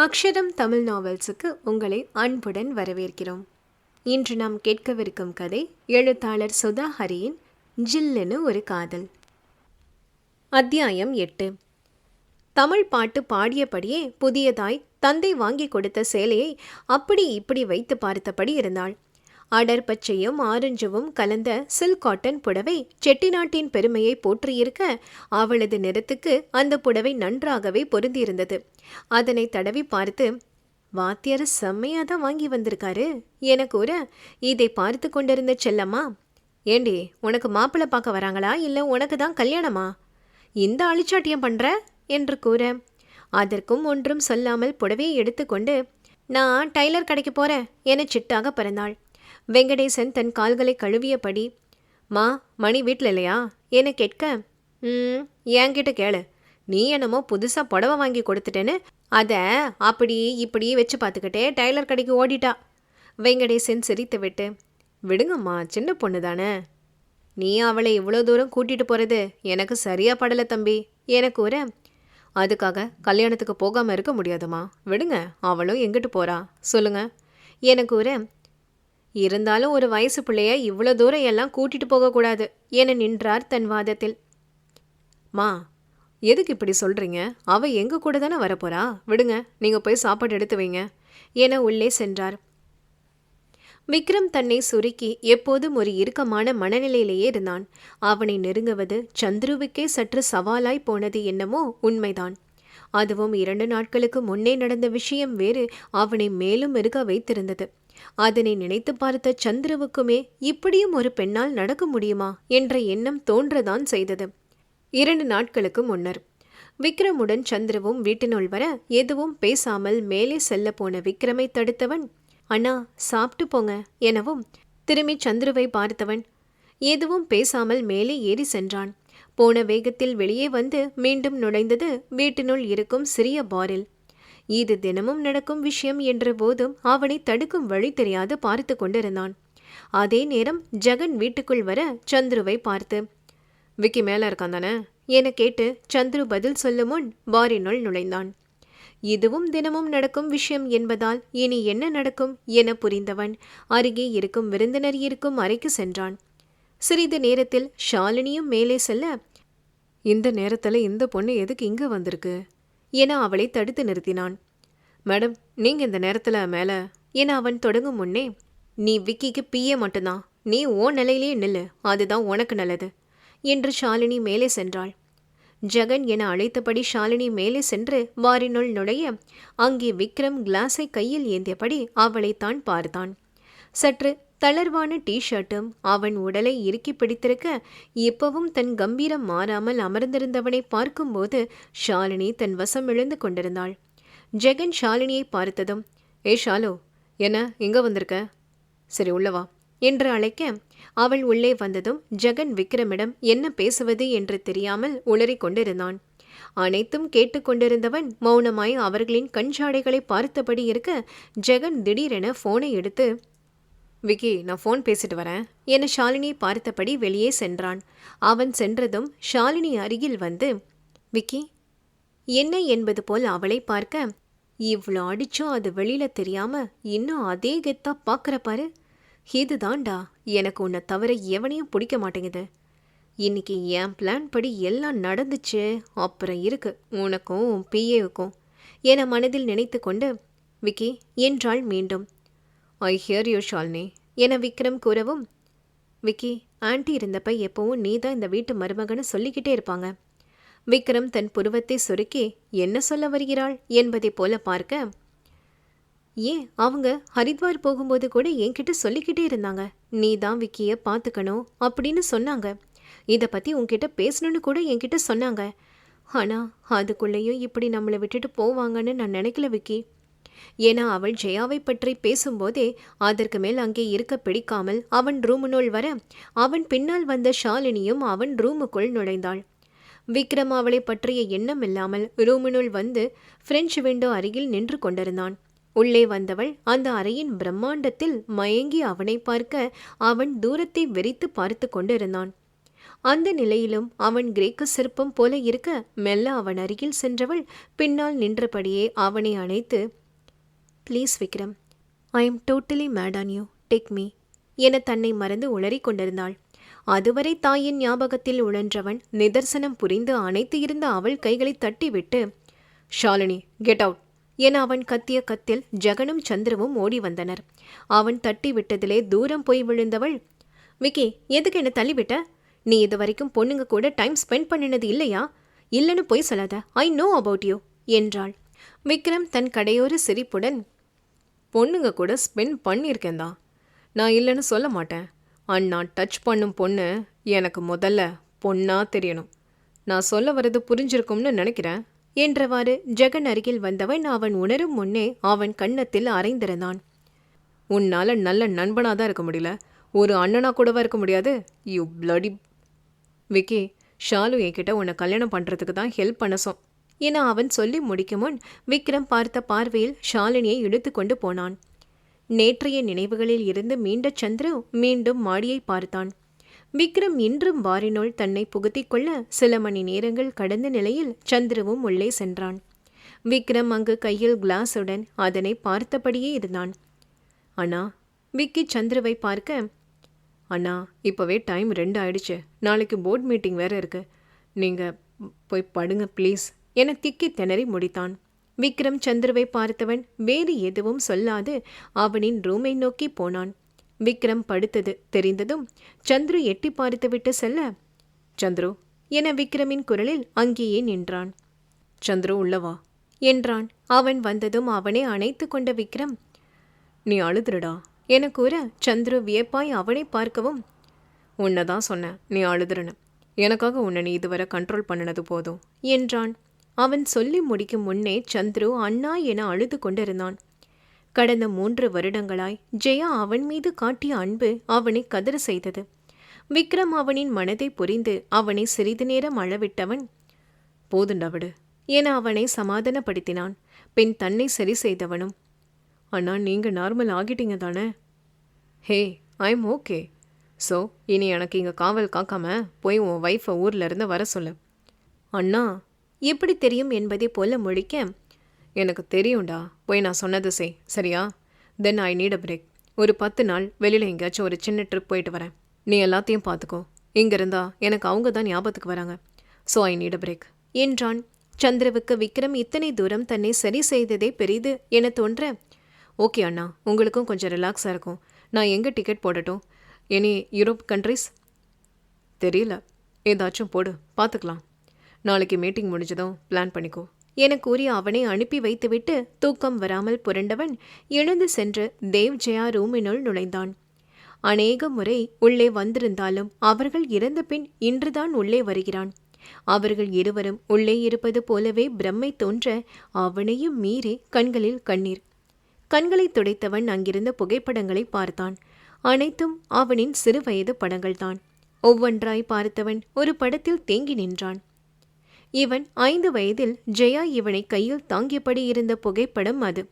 அக்ஷரம் தமிழ் நாவல்ஸுக்கு உங்களை அன்புடன் வரவேற்கிறோம். இன்று நாம் கேட்கவிருக்கும் கதை எழுத்தாளர் சுதா ஹரியின் ஜில்லுன்னு ஒரு காதல். அத்தியாயம் எட்டு. தமிழ் பாட்டு பாடியபடியே புதியதாய் தந்தை வாங்கி கொடுத்த சேலையை அப்படி இப்படி வைத்து பார்த்தபடி இருந்தாள். அடர் பச்சையும் ஆரஞ்சுவும் கலந்த சில்க் காட்டன் புடவை செட்டிநாட்டின் பெருமையை போற்றியிருக்க அவளது நிறத்துக்கு அந்த புடவை நன்றாகவே பொருந்தியிருந்தது. அதனை தடவி பார்த்து வாத்தியார் செம்மையாக தான் வாங்கி வந்திருக்காரு. என கூற இதை பார்த்து கொண்டிருந்த செல்லம்மா ஏண்டி உனக்கு மாப்பிள்ளை பார்க்க வராங்களா? இல்லை உனக்கு தான் கல்யாணமா? இந்த அழிச்சாட்டியம் பண்ணுற என்று கூற அதற்கும் ஒன்றும் சொல்லாமல் புடவையை எடுத்துக்கொண்டு நான் டைலர் கடைக்கு போகிறேன் என சிட்டாக பிறந்தாள். வெங்கடேசன் தன் கால்களை கழுவியபடி மா மணி வீட்டில் இல்லையா என கேட்க? ம் என்கிட்ட கேளு. நீ என்னமோ புதுசாக புடவை வாங்கி கொடுத்துட்டேன்னு அதை அப்படி இப்படி வச்சு பார்த்துக்கிட்டே டைலர் கடைக்கு ஓடிட்டா. வெங்கடேசன் சிரித்து விட்டு விடுங்கம்மா சின்ன பொண்ணு தானே. நீ அவளை இவ்வளோ தூரம் கூட்டிட்டு போகிறது எனக்கு சரியா படலை தம்பி. என கூற அதுக்காக கல்யாணத்துக்கு போகாமல் இருக்க முடியாதுமா விடுங்க அவளும் எங்கிட்டு போகிறா சொல்லுங்க. என கூற இருந்தாலும் ஒரு வயசு பிள்ளைய இவ்வளோ தூரம் எல்லாம் கூட்டிட்டு போகக்கூடாது என நின்றார் தன் வாதத்தில். மா எதுக்கு இப்படி சொல்றீங்க? அவ எங்க கூட தானே வரப்போறா? விடுங்க நீங்க போய் சாப்பாடு எடுத்து வைங்க என உள்ளே சென்றார். விக்ரம் தன்னை சுருக்கி எப்போதும் ஒரு இறுக்கமான மனநிலையிலேயே இருந்தான். அவனை நெருங்குவது சந்துருவுக்கே சற்று சவாலாய் போனது என்னமோ உண்மைதான். அதுவும் இரண்டு நாட்களுக்கு முன்னே நடந்த விஷயம் வேறு அவனை மேலும் இருக்க வைத்திருந்தது. அதனை நினைத்து பார்த்த சந்திரவுக்குமே இப்படியும் ஒரு பெண்ணால் நடக்க முடியுமா என்ற எண்ணம் தோன்றதான் செய்தது. இரண்டு நாட்களுக்கு முன்னர் விக்ரமுடன் சந்திரவும் வீட்டினுள் வர எதுவும் பேசாமல் மேலே செல்ல போன விக்ரமை தடுத்தவன் அண்ணா சாப்பிட்டு போங்க எனவும் திரும்பி சந்துருவை பார்த்தவன் எதுவும் பேசாமல் மேலே ஏறி சென்றான். போன வேகத்தில் வெளியே வந்து மீண்டும் நுழைந்தது வீட்டினுள் இருக்கும் சிறிய பாரில். இது தினமும் நடக்கும் விஷயம் என்ற போதும் அவனை தடுக்கும் வழி தெரியாது பார்த்து கொண்டிருந்தான். அதே நேரம் ஜெகன் வீட்டுக்குள் வர சந்துருவை பார்த்து விக்கி மேல இருக்கான் தானே? என கேட்டு சந்துரு பதில் சொல்லும் முன் பாரினுள் நுழைந்தான். இதுவும் தினமும் நடக்கும் விஷயம் என்பதால் இனி என்ன நடக்கும்? என புரிந்தவன் அருகே இருக்கும் விருந்தினர் இருக்கும் அறைக்கு சென்றான். சிறிது நேரத்தில் ஷாலினியும் மேலே செல்ல இந்த நேரத்தில் இந்த பொண்ணு எதுக்கு இங்கே வந்திருக்கு? என அவளை தடுத்து நிறுத்தினான். மேடம் நீங்க இந்த நேரத்தில் மேலே என அவன் தொடங்கும் முன்னே நீ விக்கிக்கு பிஏ மட்டும்தான். நீ ஓ நிலையிலேயே நில்லு. அதுதான் உனக்கு நல்லது என்று ஷாலினி மேலே சென்றாள். ஜெகன் என அழைத்தபடி ஷாலினி மேலே சென்று வாரினுள் நுழைய அங்கே விக்ரம் கிளாஸை கையில் ஏந்தியபடி அவளைத்தான் பார்த்தான். சற்று தளர்வான டி ஷர்ட்டும் அவன் உடலை இறுக்கி பிடித்திருக்க இப்பவும் தன் கம்பீரம் மாறாமல் அமர்ந்திருந்தவனை பார்க்கும்போது ஷாலினி தன் வசம் இழந்து கொண்டிருந்தாள். ஜெகன் ஷாலினியை பார்த்ததும் ஏ ஷாலோ என்ன எங்கே வந்திருக்க? சரி உள்ளவா என்று அழைக்க அவள் உள்ளே வந்ததும் ஜெகன் விக்ரமிடம் என்ன பேசுவது? என்று தெரியாமல் உளறிக் கொண்டிருந்தான். அனைத்தும் கேட்டுக்கொண்டிருந்தவன் மௌனமாய் அவர்களின் கஞ்சாடைகளை பார்த்தபடி இருக்க ஜெகன் திடீரென போனை எடுத்து விக்கி நான் ஃபோன் பேசிட்டு வரேன். என ஷாலினி பார்த்தபடி வெளியே சென்றான். அவன் சென்றதும் ஷாலினி அருகில் வந்து விக்கி என்ன என்பது போல் அவளை பார்க்க? இவ்வளோ அடிச்சும் அது வெளியில தெரியாம இன்னும் அதே கெத்தா பார்க்குற பாரு. இதுதான்டா எனக்கு உன்னை தவிர எவனையும் பிடிக்க மாட்டேங்குது. இன்னைக்கு என் பிளான் படி எல்லாம் நடந்துச்சு. அப்புறம் இருக்கு உனக்கும் உன் பிஏவுக்கும். என மனதில் நினைத்து கொண்டு விக்கி என்றாள் மீண்டும். ஐ ஹியர் யூ ஷால்னி என விக்ரம் கூறவும் விக்கி ஆன்ட்டி இருந்தப்ப எப்பவும் நீ தான் இந்த வீட்டு மருமகன்னு சொல்லிக்கிட்டே இருப்பாங்க. விக்ரம் தன் புருவத்தை சுருக்கி என்ன சொல்ல வருகிறாள்? என்பதை போல பார்க்க ஏன் அவங்க ஹரித்வார் போகும்போது கூட என்கிட்ட சொல்லிக்கிட்டே இருந்தாங்க. நீ தான் விக்கிய பார்த்துக்கணும் அப்படின்னு சொன்னாங்க. இதை பற்றி உங்ககிட்ட பேசணும்னு கூட என்கிட்ட சொன்னாங்க. ஆனால் அதுக்குள்ளேயும் இப்படி நம்மளை விட்டுட்டு போவாங்கன்னு நான் நினைக்கல விக்கி. ஏன்னா அவள் ஜெயாவை பற்றி பேசும்போதே அதற்கு மேல் அங்கே இருக்க பிடிக்காமல் அவன் ரூமுனுள் வர அவன் பின்னால் வந்த ஷாலினியும் அவன் ரூமுக்குள் நுழைந்தாள். விக்ரம் அவளை பற்றிய எண்ணம் இல்லாமல் ரூமினுள் வந்து பிரெஞ்சு விண்டோ அருகில் நின்று கொண்டிருந்தான். உள்ளே வந்தவள் அந்த அறையின் பிரம்மாண்டத்தில் மயங்கி அவனை பார்க்க அவன் தூரத்தை வெறித்து பார்த்து கொண்டிருந்தான். அந்த நிலையிலும் அவன் கிரேக்க சிற்பம் போல இருக்க மெல்ல அவன் அருகில் சென்றவள் பின்னால் நின்றபடியே அவனை அணைத்து please Vikram I am totally mad on you take me என தன்னை மறந்து உளறிக் கொண்டிருந்தாள். அதுவரை தாயின் ஞாபகத்தில் உழன்றவன் நிதர்சனம் புரிந்து அணைத்து இருந்த அவள் கைகளை தட்டிவிட்டு ஷாலினி கெட் அவுட் என அவன் கத்திய கத்தில் ஜெகனும் சந்திரவும் ஓடி வந்தனர். அவன் தட்டி விட்டதிலே தூரம் போய் விழுந்தவள் விக்கி எதுக்கு என்ன தள்ளிவிட்ட? நீ இது வரைக்கும் பொண்ணுங்க கூட டைம் ஸ்பெண்ட் பண்ணினது இல்லையா? இல்லைன்னு பொய் சொல்லாத. ஐ நோ அபவுட் யூ என்றாள். விக்ரம் தன் கடையோர சிரிப்புடன் பொண்ணுங்க கூட ஸ்பெண்ட் பண்ணியிருக்கேன் தான். நான் இல்லைன்னு சொல்ல மாட்டேன். அண்ணா டச் பண்ணும் பொண்ணு எனக்கு முதல்ல பொண்ணாக தெரியணும். நான் சொல்ல வர்றது புரிஞ்சிருக்கும்னு நினைக்கிறேன். என்றவாறு ஜெகன் அருகில் வந்தவன் அவன் உணரும் முன்னே அவன் கன்னத்தில் அரைந்திருந்தான் உன்னால் நல்ல நண்பனாக தான் இருக்க முடியல. ஒரு அண்ணனா கூடவா இருக்க முடியாது? யூ பிளடி விக்கி ஷாலு என்கிட்ட உன்னை கல்யாணம் பண்ணுறதுக்கு தான் ஹெல்ப் பண்ண என அவன் சொல்லி முடிக்கும் முன் விக்ரம் பார்த்த பார்வையில் ஷாலினியை இழுத்து கொண்டு போனான். நேற்றைய நினைவுகளில் இருந்து மீண்ட சந்திரு மீண்டும் மாடியை பார்த்தான். விக்ரம் இன்றும் வாரினுள் தன்னை புகுத்திக் கொள்ள சில மணி நேரங்கள் கடந்த நிலையில் சந்திருவும் உள்ளே சென்றான். விக்ரம் அங்கு கையில் கிளாஸுடன் அதனை பார்த்தபடியே இருந்தான். அண்ணா விக்கி சந்துருவை பார்க்க. அண்ணா இப்போவே டைம் ரெண்டு ஆயிடுச்சு. நாளைக்கு போர்ட் மீட்டிங் வேற இருக்கு. நீங்கள் போய் படுங்க ப்ளீஸ் என திக்கி திணறி முடித்தான். விக்ரம் சந்துருவை பார்த்தவன் வேறு எதுவும் சொல்லாது அவனின் ரூமை நோக்கி போனான். விக்ரம் படுத்தது தெரிந்ததும் சந்துரு எட்டி பார்த்துவிட்டு செல்ல சந்துரு என விக்ரமின் குரலில் அங்கேயே நின்றான். சந்துரு உள்ளவா என்றான். அவன் வந்ததும் அவனை அணைத்து கொண்ட விக்ரம் நீ அழுதுருடா என கூற சந்துரு வியப்பாய் அவனை பார்க்கவும் உன்னை தான் சொன்ன நீ அழுதுருன்னு. எனக்காக உன்னை நீ இதுவரை கண்ட்ரோல் பண்ணினது போதும் என்றான். அவன் சொல்லி முடிக்கும் முன்னே சந்துரு அண்ணா என அழுது கொண்டிருந்தான். கடந்த மூன்று வருடங்களாய் ஜெயா அவன் மீது காட்டிய அன்பு அவனை கதற செய்தது. விக்ரம் அவனின் மனதை புரிந்து அவனை சிறிது நேரம் அழவிட்டவன் போதுண்டவிடு என அவனை சமாதானப்படுத்தினான். பின் தன்னை சரி செய்தவனும் அண்ணா நீங்கள் நார்மல் ஆகிட்டீங்க தானே? ஹே ஐம் ஓகே. ஸோ இனி எனக்கு இங்கே காவல் காக்காம போய் உன் ஒய்ஃபை ஊர்ல இருந்து வர சொல்லு. அண்ணா எப்படி தெரியும் என்பதை போல முழிக்க எனக்கு தெரியும்டா. போய் நான் சொன்னது செய். சரியா? தென் ஐ நீட் அ பிரேக் ஒரு பத்து நாள் வெளியில் எங்கேயாச்சும் ஒரு சின்ன ட்ரிப் போயிட்டு வரேன். நீ எல்லாத்தையும் பார்த்துக்கோ. இங்கே இருந்தா எனக்கு அவங்க தான் ஞாபகத்துக்கு வராங்க. So I need a break என்றான். சந்திரவுக்கு விக்ரம் இத்தனை தூரம் தன்னை சரி செய்ததே பெரிது என தோன்ற ஓகே அண்ணா. உங்களுக்கும் கொஞ்சம் ரிலாக்ஸாக இருக்கும். நான் எங்கே டிக்கெட் போடட்டும்? எனி யூரோப் கண்ட்ரிஸ் தெரியல. ஏதாச்சும் போடு. பார்த்துக்கலாம். நாளைக்கு மீட்டிங் முடிஞ்சதும் பிளான் பண்ணிக்கோ. என கூறி அவனை அனுப்பி வைத்துவிட்டு தூக்கம் வராமல் புரண்டவன் எழுந்து சென்று தேவ் ஜெயா ரூமினுள் நுழைந்தான். அநேக முறை உள்ளே வந்திருந்தாலும் அவர்கள் இறந்த பின் இன்றுதான் உள்ளே வருகிறான். அவர்கள் இருவரும் உள்ளே இருப்பது போலவே பிரம்மை தோன்ற அவனையும் மீறி கண்களில் கண்ணீர். கண்களை துடைத்தவன் அங்கிருந்த புகைப்படங்களை பார்த்தான். அனைத்தும் அவனின் சிறுவயது படங்கள்தான். ஒவ்வொன்றாய் பார்த்தவன் ஒரு படத்தில் தேங்கி நின்றான். இவன் ஐந்து வயதில் ஜெயா இவனை கையில் தாங்கியபடி இருந்த புகைப்படம் அது.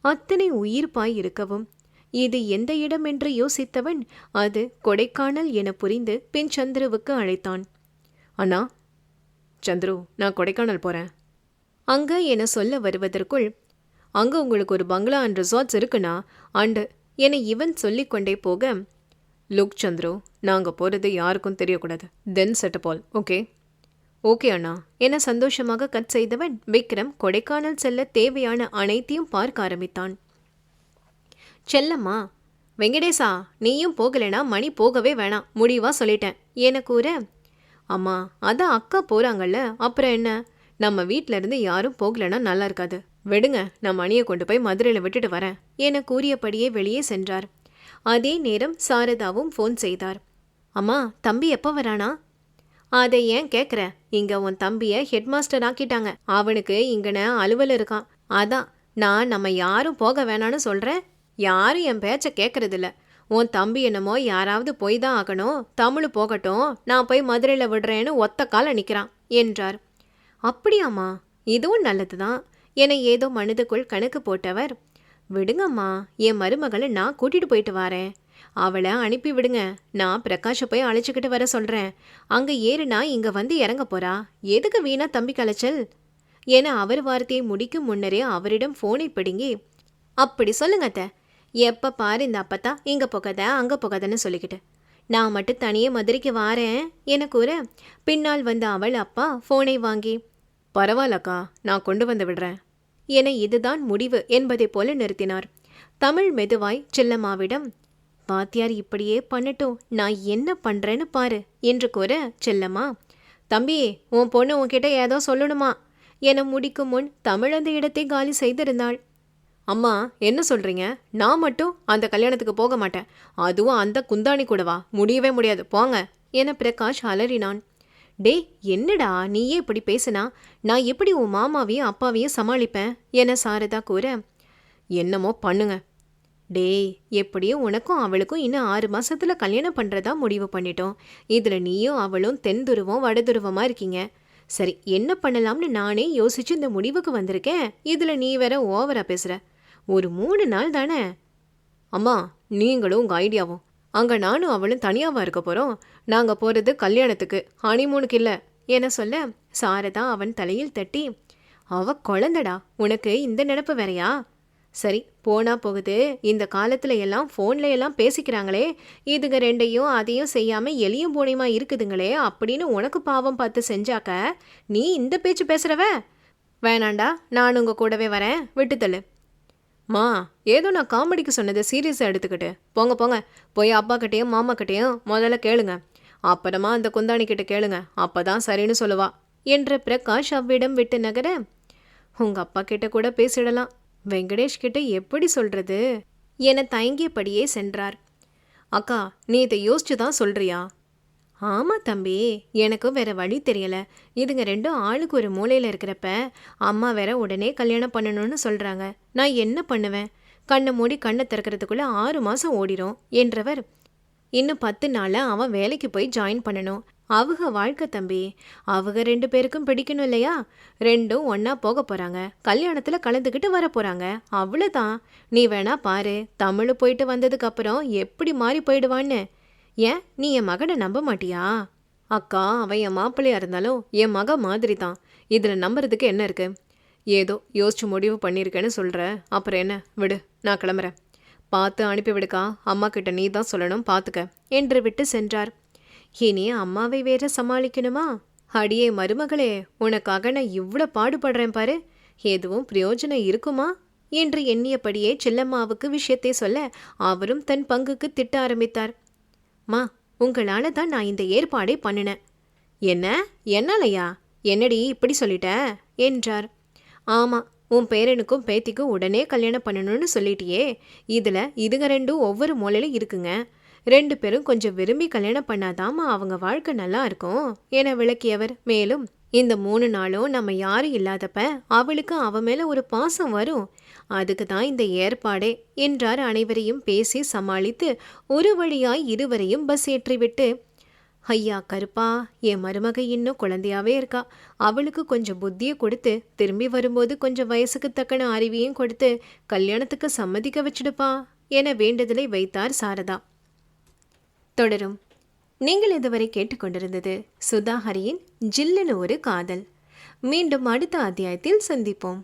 அத்தனை உயிர்ப்பாய் இருக்கவும் இது எந்த இடம் என்று யோசித்தவன் அது கொடைக்கானல் என புரிந்து பின் சந்துருவுக்கு அழைத்தான். அண்ணா சந்துரு நான் கொடைக்கானல் போறேன். அங்க? என சொல்ல வருவதற்குள் அங்கே உங்களுக்கு ஒரு பங்களா அண்ட் ரிசார்ட்ஸ் இருக்குண்ணா. அண்டு என இவன் சொல்லிக்கொண்டே போக லுக் சந்துரு நாங்கள் போகிறது யாருக்கும் தெரியக்கூடாது. தென் செட்டபால் ஓகே? ஓகே அண்ணா. என சந்தோஷமாக கட் செய்தவன் விக்ரம் கொடைக்கானல் செல்ல தேவையான அனைத்தையும் பார்க்க ஆரம்பித்தான். செல்லம்மா வெங்கடேசா நீயும் போகலைனா மணி போகவே வேணாம். முடிவா சொல்லிட்டேன். என கூற அம்மா அதான் அக்கா போறாங்கல்ல அப்புறம் என்ன? நம்ம வீட்ல இருந்து யாரும் போகலைன்னா நல்லா இருக்காது. விடுங்க நான் மணியை கொண்டு போய் மதுரையில் விட்டுட்டு வரேன். என கூறியபடியே வெளியே சென்றார். அதே நேரம் சாரதாவும் ஃபோன் செய்தார். அம்மா தம்பி எப்போ வரானா? அதை ஏன் கேட்குற இங்க உன் தம்பியை ஹெட்மாஸ்டர் ஆக்கிட்டாங்க. அவனுக்கு இங்கன அலுவல் இருக்கான். அதான் நான் நம்ம யாரும் போக வேணான்னு சொல்கிறேன் யாரும் என் பேச்சை கேட்கறதில்ல உன் தம்பி என்னமோ யாராவது போய் தான் ஆகணும். தமிழ் போகட்டும். நான் போய் மதுரையில் விடுறேன்னு ஒத்த கால நிற்கிறான் என்றார். அப்படியாம்மா. இதுவும் நல்லது தான் என ஏதோ மனதுக்குள் கணக்கு போட்டவர். விடுங்கம்மா. என் மருமகளை நான் கூட்டிட்டு போயிட்டு வரேன். அவளை அனுப்பி விடுங்க. நான் பிரகாஷை போய் அழைச்சிக்கிட்டு வர சொல்கிறேன் அங்கே ஏறுனா இங்கே வந்து இறங்க போறா. எதுக்கு வீணா தம்பி கலைச்சல்? என அவர் வார்த்தையை முடிக்கும் முன்னரே அவரிடம் ஃபோனை பிடுங்கி அப்படி சொல்லுங்க அத்தை. எப்போ பாரு இந்த அப்பத்தா இங்கே போகாத அங்கே போகாதன்னு சொல்லிக்கிட்டு. நான் மட்டும் தனியே மதுரைக்கு வாரேன் என கூற பின்னால் வந்த அவள் அப்பா ஃபோனை வாங்கி பரவாயில்லக்கா நான் கொண்டு வந்து விடுறேன். என இதுதான் முடிவு என்பதை போல நிறுத்தினார். தமிழ் மெதுவாய் செல்லம்மாவிடம் வாத்தியார் இப்படியே பண்ணட்டும். நான் என்ன பண்ணுறேன்னு பாரு என்று கூற செல்லம்மா தம்பி உன் பொண்ணு உன்கிட்ட ஏதோ சொல்லணுமா? என முடிக்கும் முன் தமிழ் அந்த இடத்தை காலி செய்திருந்தாள். அம்மா என்ன சொல்கிறீங்க நான் மட்டும் அந்த கல்யாணத்துக்கு போக மாட்டேன். அதுவும் அந்த குந்தாணி கூடவா? முடியவே முடியாது. போங்க என பிரகாஷ் அலறினான். டேய் என்னடா நீயே இப்படி பேசுனா? நான் எப்படி உன் மாமாவையும் அப்பாவையும் சமாளிப்பேன்? என சாரதா கூற என்னமோ பண்ணுங்க. டேய் எப்படியும் உனக்கும் அவளுக்கும் இன்னும் ஆறு மாசத்துல கல்யாணம் பண்ணுறதா முடிவு பண்ணிட்டோம். இதில் நீயும் அவளும் தென் துருவம் வட துருவமாக இருக்கீங்க. சரி என்ன பண்ணலாம்னு நானே யோசிச்சு இந்த முடிவுக்கு வந்திருக்கேன். இதில் நீ வேற ஓவரா பேசுகிற ஒரு மூணு நாள் தானே? அம்மா நீங்களும் உங்கள் ஐடியாவும். அங்கே நானும் அவளும் தனியாவா இருக்க போகிறோம் நாங்கள் போகிறது கல்யாணத்துக்கு. ஹனிமூனுக்கு இல்லை. என சொல்ல? சாரதா அவன் தலையில் தட்டி அவ குழந்தடா. உனக்கு இந்த நினப்பு வேறயா? சரி போனா போகுது. இந்த காலத்துல எல்லாம் ஃபோன்ல எல்லாம் பேசிக்கிறாங்களே. இதுங்க ரெண்டையும் அதையும் செய்யாம எலியும் பூனையுமா இருக்குதுங்களே அப்படின்னு உனக்கு பாவம் பார்த்து செஞ்சாக்க நீ இந்த பேச்சு பேசுறவ? வேணாண்டா நான் உங்க கூடவே வரேன். விட்டுத்தள்ளு மா ஏதோ நான் காமெடிக்கு சொன்னதை சீரியஸாக எடுத்துக்கிட்டு. போங்க போங்க. போய் அப்பா கிட்டேயும் மாமா கிட்டேயும் முதல்ல கேளுங்க. அப்புறமா அந்த குந்தாணி கிட்ட கேளுங்க. அப்பதான் சரின்னு சொல்லுவா. என்ற பிரகாஷ் அவ்விடம் விட்டு நகர உங்க அப்பா கிட்ட கூட பேசிடலாம். வெங்கடேஷ் கிட்ட எப்படி சொல்றது? என தயங்கியபடியே சென்றார். அக்கா நீ இதை யோசிச்சு தான் சொல்றியா? ஆமாம் தம்பி எனக்கும் வேற வழி தெரியல. இதுங்க ரெண்டும் ஆளுக்கு ஒரு மூலையில் இருக்கிறப்ப அம்மா வேற உடனே கல்யாணம் பண்ணணும்னு சொல்கிறாங்க நான் என்ன பண்ணுவேன்? கண்ணை மூடி கண்ணை திறக்கிறதுக்குள்ளே ஆறு மாதம் ஓடிரும் என்றவர். இன்னும் பத்து நாளில் அவன் வேலைக்கு போய் ஜாயின் பண்ணணும். அவங்க வாழ்க்கை தம்பி. அவங்க ரெண்டு பேருக்கும் பிடிக்கணும் இல்லையா? ரெண்டும் ஒன்றா போக போகிறாங்க கல்யாணத்தில் கலந்துக்கிட்டு வர போகிறாங்க அவ்வளோதான் நீ வேணா பாரு. தமிழ் போயிட்டு வந்ததுக்கப்புறம் எப்படி மாறி போயிடுவான்னு. ஏன்? நீ என் மகனை நம்ப மாட்டியா? அக்கா அவன் என் மாப்பிள்ளையாக இருந்தாலும் என் மக மாதிரி தான் இதில் நம்புறதுக்கு என்ன இருக்கு? ஏதோ யோசிச்சு முடிவு பண்ணியிருக்கேன்னு சொல்கிற அப்புறம் என்ன? விடு நான் கிளம்புறேன். பார்த்து அனுப்பி விடுக்கா அம்மா கிட்ட நீ தான் சொல்லணும் பார்த்துக்க என்று விட்டு சென்றார். இனி அம்மாவை வேற சமாளிக்கணுமா? அடியே மருமகளே உனக்காக நான் இவ்வளோ பாடுபடுறேன் பாரு. எதுவும் பிரயோஜனம் இருக்குமா? என்று எண்ணியபடியே செல்லம்மாவுக்கு விஷயத்தை சொல்ல அவரும் தன் பங்குக்கு திட்ட ஆரம்பித்தார். மா உங்களால தான் நான் இந்த ஏற்பாடே பண்ணினேன். என்ன? என்னாலயா? என்னடி இப்படி சொல்லிட்ட? என்றார். ஆமா உன் பேரனுக்கும் பேத்திக்கும் உடனே கல்யாணம் பண்ணணும்னு சொல்லிட்டியே. இதில் இதுங்க ரெண்டும் ஒவ்வொரு மூலையில் இருக்குங்க. ரெண்டு பேரும் கொஞ்சம் விரும்பி கல்யாணம் பண்ணாதாமா அவங்க வாழ்க்கை நல்லா இருக்கும். என விளக்கியவர். மேலும் இந்த மூணு நாளும் நம்ம யாரும் இல்லாதப்ப அவளுக்கு அவ மேல ஒரு பாசம் வரும். அதுக்கு தான் இந்த ஏற்பாடே என்றார் அனைவரையும் பேசி சமாளித்து ஒரு வழியாய் இருவரையும் பஸ் ஏற்றிவிட்டு ஐயா கருப்பா என் மருமக இன்னும் குழந்தையாவே இருக்கா. அவளுக்கு கொஞ்சம் புத்தியை கொடுத்து திரும்பி வரும்போது கொஞ்சம் வயசுக்கு தக்கன அறிவியும் கொடுத்து கல்யாணத்துக்கு சம்மதிக்க வச்சிடுப்பா என வேண்டுதலை வைத்தார் சாரதா. தொடரும். நீங்கள் இதுவரை கேட்டுக்கொண்டிருந்தது சுதாஹரியின் ஜில்லுன்னு ஒரு காதல். மீண்டும் அடுத்த அத்தியாயத்தில் சந்திப்போம்.